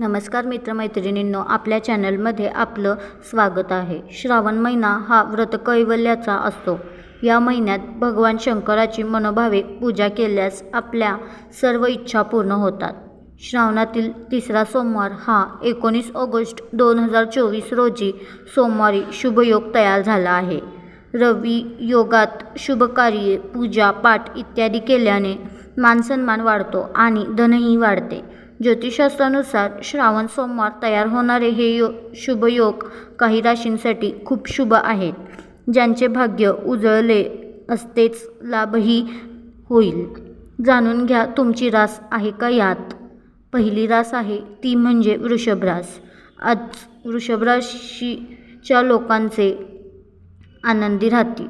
नमस्कार मित्रमैत्रिणींनो आपल्या चॅनलमध्ये आपलं स्वागत आहे. श्रावण महिना हा व्रत कैवल्याचा असतो. या महिन्यात भगवान शंकराची मनोभावे पूजा केल्यास आपल्या सर्व इच्छा पूर्ण होतात. श्रावणातील तिसरा सोमवार हा एकोणीस ऑगस्ट दोन हजार चोवीस रोजी सोमवारी शुभयोग तयार झाला आहे. रवी योगात शुभकार्ये पूजा पाठ इत्यादी केल्याने मानसन्मान वाढतो आणि धनही वाढते. ज्योतिषशास्त्रानुसार श्रावण सोमवार तयार होणारे हे यो शुभयोग काही राशींसाठी खूप शुभ आहेत ज्यांचे भाग्य उजळले असतेच लाभही होईल. जाणून घ्या तुमची रास आहे का यात? पहिली रास आहे ती म्हणजे वृषभ रास. आज वृषभ राशीच्या लोकांचे आनंदी राहतील.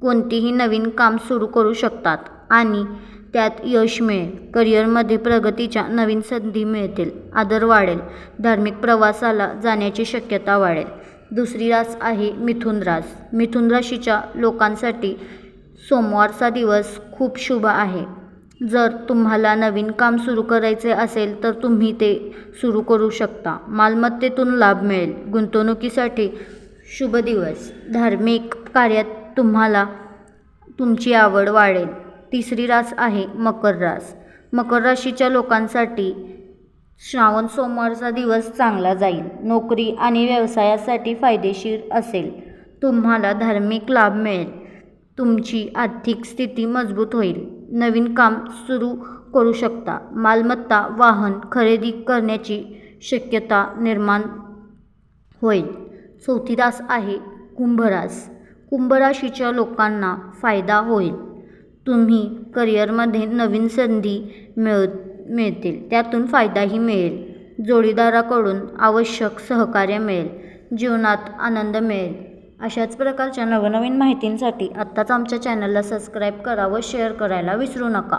कोणतेही नवीन काम सुरू करू शकतात आणि त्यात यश मिळेल. करिअरमध्ये प्रगतीच्या नवीन संधी मिळतील. आदर वाढेल. धार्मिक प्रवासाला जाण्याची शक्यता वाढेल. दुसरी रास आहे मिथुन रास. मिथुन राशीच्या लोकांसाठी सोमवारचा दिवस खूप शुभ आहे. जर तुम्हाला नवीन काम सुरू करायचे असेल तर तुम्ही ते सुरू करू शकता. मालमत्तेतून लाभ मिळेल. गुंतवणुकीसाठी शुभ दिवस. धार्मिक कार्यात तुम्हाला तुमची आवड वाढेल. तिसरी रास आहे मकर रास. मकर राशीच्या लोकांसाठी श्रावण सोमवारचा दिवस चांगला जाईल. नोकरी आणि व्यवसायासाठी फायदेशीर असेल. तुम्हाला धार्मिक लाभ मिळेल. तुमची आर्थिक स्थिती मजबूत होईल. नवीन काम सुरू करू शकता. मालमत्ता वाहन खरेदी करण्याची शक्यता निर्माण होईल. चौथी रास आहे कुंभरास कुंभराशीच्या लोकांना फायदा होईल. तुम्ही करिअरमध्ये नवीन संधी मिळ मिळतील. त्यातून फायदाही मिळेल. जोडीदाराकडून आवश्यक सहकार्य मिळेल. जीवनात आनंद मिळेल. अशाच प्रकारच्या नवनवीन माहितींसाठी आत्ताच आमच्या चॅनलला सबस्क्राईब करा व शेअर करायला विसरू नका.